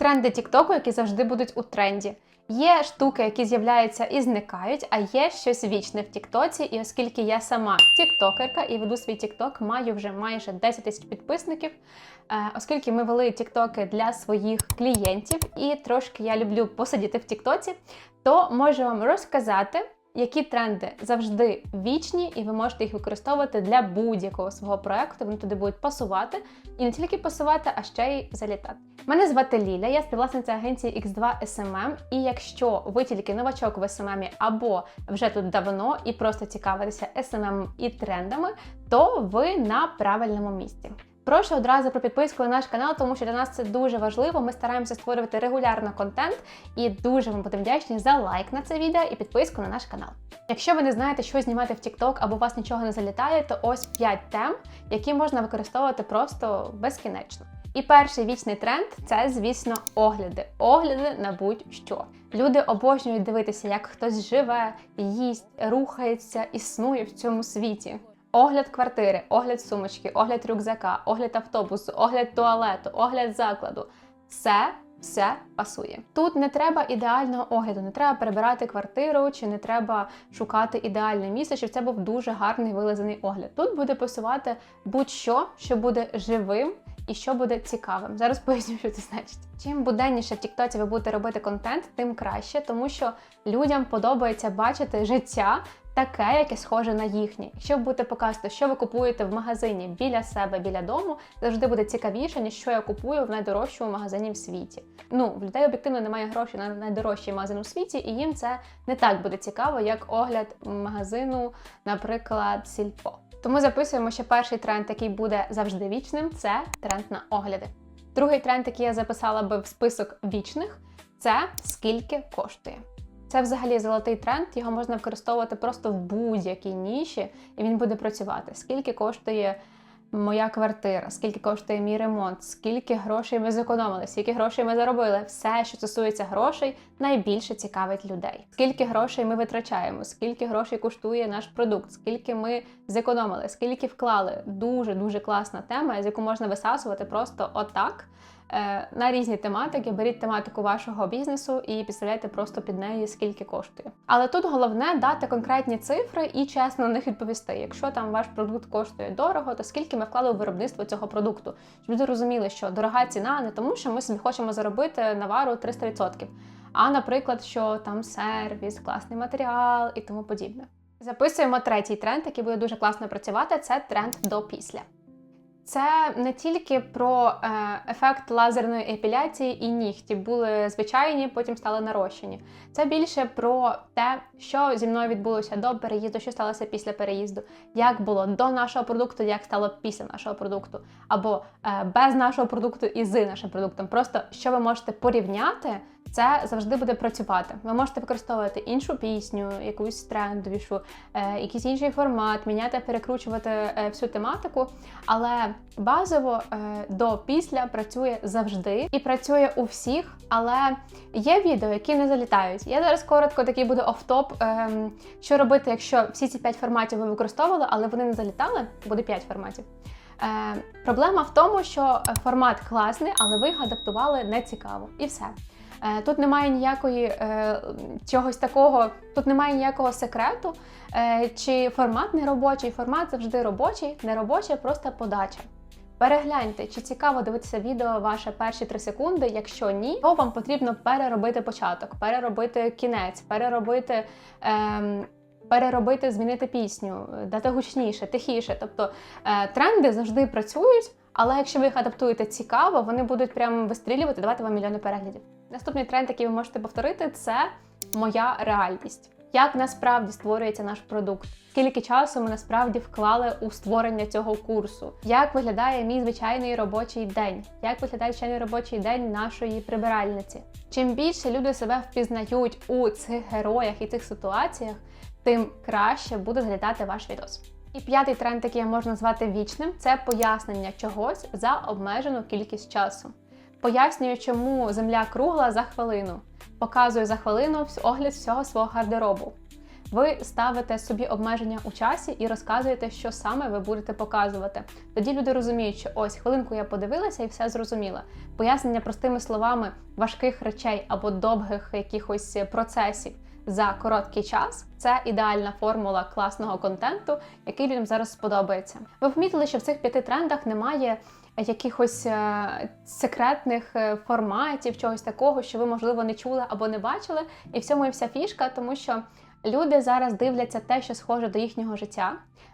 Тренди Тіктоку, які завжди будуть у тренді. Є штуки, які з'являються і зникають, а є щось вічне в Тіктоці. І оскільки я сама тіктокерка і веду свій тікток, маю вже майже 10 тисяч підписників. Е, Оскільки ми вели тіктоки для своїх клієнтів, і трошки я люблю посидіти в Тіктоці, то можу вам розказати, які тренди завжди вічні, і ви можете їх використовувати для будь-якого свого проекту. Вони туди будуть пасувати і не тільки пасувати, а ще й залітати. Мене звати Ліля, я співвласниця агенції X2 SMM, І якщо ви тільки новачок в SMM або вже тут давно і просто цікавитеся SMM і трендами, то ви на правильному місці. Прошу одразу про підписку на наш канал, тому що для нас це дуже важливо. Ми стараємося створювати регулярно контент і дуже вам будемо вдячні за лайк на це відео і підписку на наш канал. Якщо ви не знаєте, що знімати в TikTok або у вас нічого не залітає, то ось 5 тем, які можна використовувати просто безкінечно. І перший вічний тренд це, звісно, огляди. Огляди на будь-що. Люди обожнюють дивитися, як хтось живе, їсть, рухається, існує в цьому світі. Огляд квартири, огляд сумочки, огляд рюкзака, огляд автобусу, огляд туалету, огляд закладу. Все, все пасує. Тут не треба ідеального огляду, не треба перебирати квартиру, чи не треба шукати ідеальне місце, щоб це був дуже гарний вилизаний огляд. Тут буде пасувати будь-що, що буде живим і що буде цікавим. Зараз поясню, що це значить. Чим буденніше в Тіктоці ви будете робити контент, тим краще, тому що людям подобається бачити життя таке, яке схоже на їхнє. Якщо ви будете показувати, що ви купуєте в магазині біля себе, біля дому, завжди буде цікавіше, ніж що я купую в найдорожчому магазині в світі. Ну, в людей об'єктивно немає грошей на найдорожчий магазин у світі, і їм це не так буде цікаво, як огляд магазину, наприклад, сільпо. Тому записуємо, що перший тренд, який буде завжди вічним, це тренд на огляди. Другий тренд, який я записала би в список вічних, це скільки коштує. Це взагалі золотий тренд, його можна використовувати просто в будь-якій ніші, і він буде працювати. Скільки коштує моя квартира, скільки коштує мій ремонт, скільки грошей ми зекономили, скільки грошей ми заробили. Все, що стосується грошей, найбільше цікавить людей. Скільки грошей ми витрачаємо, скільки грошей коштує наш продукт, скільки ми зекономили, скільки вклали. Дуже дуже класна тема, з яку можна висасувати просто отак. Е, на різні тематики. Беріть тематику вашого бізнесу і підставляйте просто під неї, скільки коштує. Але тут головне дати конкретні цифри і чесно на них відповісти. Якщо там ваш продукт коштує дорого, то скільки ми вклали у виробництво цього продукту, щоб люди розуміли, що дорога ціна не тому, що ми собі хочемо заробити навару 300%, а наприклад, що там сервіс, класний матеріал і тому подібне. Записуємо третій тренд, який буде дуже класно працювати. Це тренд до після. Це не тільки про е, ефект лазерної епіляції і нігті були звичайні, потім стали нарощені. Це більше про те, що зі мною відбулося до переїзду, що сталося після переїзду, як було до нашого продукту, як стало після нашого продукту, або е, без нашого продукту і з нашим продуктом. Просто що ви можете порівняти це завжди буде працювати. Ви можете використовувати іншу пісню, якусь трендовішу, е, якийсь інший формат, міняти, перекручувати е, всю тематику. Але базово е, до після працює завжди і працює у всіх. Але є відео, які не залітають. Я зараз коротко такий буде офтоп. Е, що робити, якщо всі ці п'ять форматів ви використовували, але вони не залітали, буде п'ять форматів. Е, Проблема в тому, що формат класний, але ви його адаптували не цікаво. І все. Е, тут немає ніякої е, чогось такого, тут немає ніякого секрету. Е, чи формат не робочий, формат завжди робочий, не робоча, просто подача. Перегляньте, чи цікаво дивитися відео ваше перші три секунди. Якщо ні, то вам потрібно переробити початок, переробити кінець, переробити. Ем, Переробити, змінити пісню, дати гучніше, тихіше. Тобто тренди завжди працюють, але якщо ви їх адаптуєте цікаво, вони будуть прямо вистрілювати, давати вам мільйони переглядів. Наступний тренд, який ви можете повторити, це моя реальність. Як насправді створюється наш продукт? Скільки часу ми насправді вклали у створення цього курсу? Як виглядає мій звичайний робочий день? Як виглядає звичайний робочий день нашої прибиральниці? Чим більше люди себе впізнають у цих героях і цих ситуаціях, тим краще буде зглядати ваш відос. І п'ятий тренд, який я можу назвати вічним, це пояснення чогось за обмежену кількість часу. Пояснюю, чому земля кругла за хвилину. Показую за хвилину огляд всього свого гардеробу. ви ставите собі обмеження у часі і розказуєте, що саме ви будете показувати. Тоді люди розуміють, що ось хвилинку я подивилася і все зрозуміла. Пояснення простими словами важких речей або довгих якихось процесів за короткий час це ідеальна формула класного контенту, який людям зараз сподобається. Ви помітили, що в цих п'яти трендах немає якихось е, секретних е, форматів, чогось такого, що ви, можливо, не чули або не бачили. І в цьому і вся фішка, тому що люди зараз дивляться те, що схоже до їхнього життя.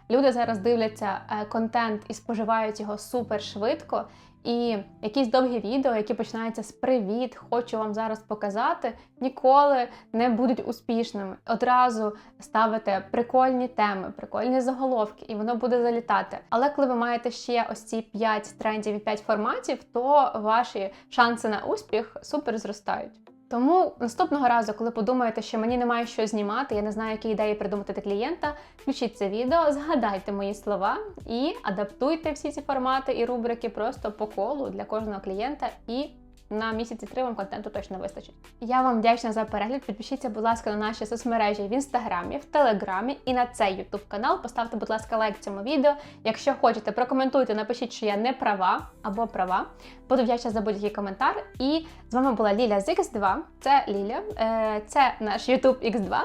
Люди зараз дивляться е, контент і споживають його супер швидко. І якісь довгі відео, які починаються з привіт, хочу вам зараз показати, ніколи не будуть успішними. Одразу ставите прикольні теми, прикольні заголовки, і воно буде залітати. Але коли ви маєте ще ось ці 5 трендів і 5 форматів, то ваші шанси на успіх супер зростають. Тому наступного разу, коли подумаєте, що мені немає що знімати, я не знаю, які ідеї придумати для клієнта, включіть це відео, згадайте мої слова і адаптуйте всі ці формати і рубрики просто по колу для кожного клієнта і. На місяці три вам контенту точно вистачить. Я вам вдячна за перегляд. Підпишіться, будь ласка, на наші соцмережі в інстаграмі, в телеграмі і на цей ютуб канал. Поставте, будь ласка, лайк цьому відео. Якщо хочете, прокоментуйте, напишіть, що я не права або права. Буду вдячна за будь-який коментар. І з вами була Ліля з X2. Це Ліля, е, це наш YouTube X2.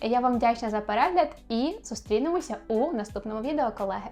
Я вам вдячна за перегляд і зустрінемося у наступному відео, колеги.